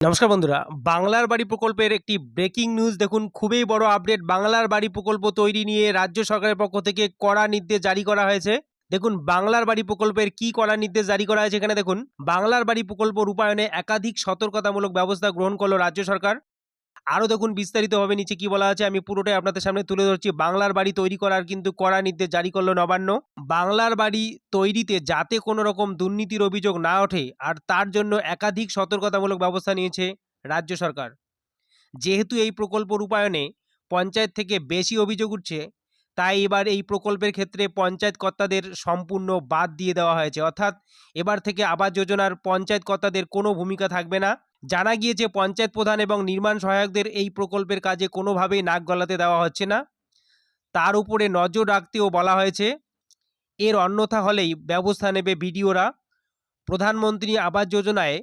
নমস্কার বন্ধুরা, বাংলার বাড়ি প্রকল্পের একটি ব্রেকিং নিউজ দেখুন। খুবই বড় আপডেট বাংলার বাড়ি প্রকল্প তৈরি নিয়ে রাজ্য সরকারের পক্ষ থেকে কড়া নির্দেশ জারি করা হয়েছে। দেখুন, বাংলার বাড়ি প্রকল্পের কি কড়া নির্দেশ জারি করা হয়েছে এখানে দেখুন। বাংলার বাড়ি প্রকল্প রূপায়ণে একাধিক সতর্কতামূলক ব্যবস্থা গ্রহণ করল রাজ্য সরকার। আরও দেখুন বিস্তারিতভাবে নিচে কি বলা আছে, আমি পুরোটাই আপনাদের সামনে তুলে ধরছি। বাংলার বাড়ি তৈরি করার কিন্তু কড়া নির্দেশ জারি করল নবান্ন। বাংলার বাড়ি তৈরিতে যাতে কোনো রকম দুর্নীতির অভিযোগ না ওঠে, আর তার জন্য একাধিক সতর্কতামূলক ব্যবস্থা নিয়েছে রাজ্য সরকার। যেহেতু এই প্রকল্প রূপায়ণে পঞ্চায়েত থেকে বেশি অভিযোগ উঠছে, তাই এবার এই প্রকল্পের ক্ষেত্রে পঞ্চায়েত কর্তাদের সম্পূর্ণ বাদ দিয়ে দেওয়া হয়েছে। অর্থাৎ এবার থেকে আবাস যোজনার পঞ্চায়েত কর্তাদের কোনো ভূমিকা থাকবে না। জানা গিয়েছে পঞ্চায়েত প্রধান এবং নির্মাণ সহায়কদের এই প্রকল্পের কাজে কোনোভাবেই নাক গলাতে দেওয়া হচ্ছে না। তার উপরে নজর রাখতেও বলা হয়েছে, এর অন্যথা হলেই ব্যবস্থা নেবে বিডিওরা। প্রধানমন্ত্রী আবাস যোজনায়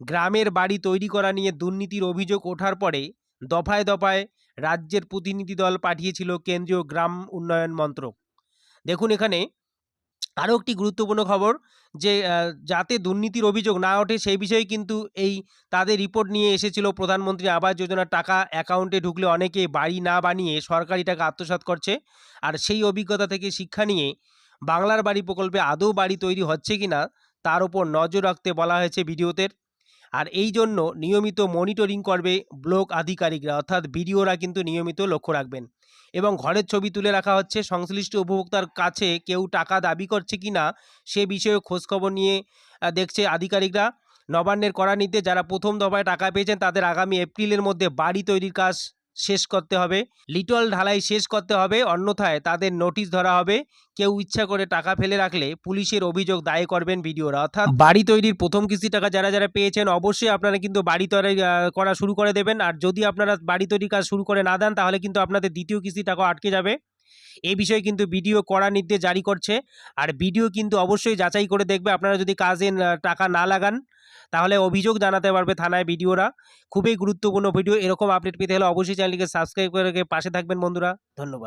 গ্রামের বাড়ি তৈরি করা নিয়ে দুর্নীতির অভিযোগ ওঠার পরে দফায় দফায় রাজ্যের প্রতিনিধি দল পাঠিয়েছিল কেন্দ্রীয় গ্রাম উন্নয়ন মন্ত্রক। দেখুন এখানে আরও একটি গুরুত্বপূর্ণ খবর যে যাতে দুর্নীতির অভিযোগ না ওঠে সেই বিষয়ে কিন্তু এই তাদের রিপোর্ট নিয়ে এসেছিল প্রধানমন্ত্রী আবাস যোজনার টাকা অ্যাকাউন্টে ঢুকলে অনেকে বাড়ি না বানিয়ে সরকারি টাকা আত্মসাত করছে। আর সেই অভিজ্ঞতা থেকে শিক্ষা নিয়ে বাংলার বাড়ি প্রকল্পে আদৌ বাড়ি তৈরি হচ্ছে কি না তার উপর নজর রাখতে বলা হয়েছে ভিডিওতে। আর এই জন্য নিয়মিত মনিটরিং করবে ব্লক আধিকারিকরা, অর্থাৎ বিডিওরা কিন্তু নিয়মিত লক্ষ্য রাখবেন। এবং ঘরের ছবি তুলে রাখা হচ্ছে, সংশ্লিষ্ট উপভোক্তার কাছে কেউ টাকা দাবি করছে কি না, সে বিষয়ে খোঁজখবর নিয়ে দেখছে আধিকারিকরা। নবান্নের করা নিতে যারা প্রথম দফায় টাকা পেয়েছেন, তাদের আগামী এপ্রিলের মধ্যে বাড়ি তৈরির কাজ শেষ করতে হবে। লিটল ঢালাই শেষ করতে হবে। অন্যথায় তাদের নোটিশ ধরা হবে। কেউ ইচ্ছা করে টাকা ফেলে রাখলে পুলিশের অভিযোগ দায় করবেন ভিডিওরা। অর্থাৎ বাড়ি তৈরির প্রথম কিস্তি টাকা যারা যারা পেয়েছেন অবশ্যই আপনারা কিন্তু বাড়ি তৈরি করা শুরু করে দেবেন। আর যদি আপনারা বাড়ি তৈরির কাজ শুরু করে না দেন, তাহলে কিন্তু আপনাদের দ্বিতীয় কিস্তি টাকা আটকে যাবে। এই বিষয়ে কিন্তু বিডিও কড়া নির্দেশ জারি করছে। আর বিডিও কিন্তু অবশ্যই যাচাই করে দেখবে। আপনারা যদি কাজে টাকা না লাগান, তাহলে অভিযোগ জানাতে পারবে থানায় ভিডিওরা। খুবই গুরুত্বপূর্ণ ভিডিও এরকম আপডেট পেতে হলে অবশ্যই চ্যানেলকে সাবস্ক্রাইব করে পাশে থাকবেন বন্ধুরা। ধন্যবাদ।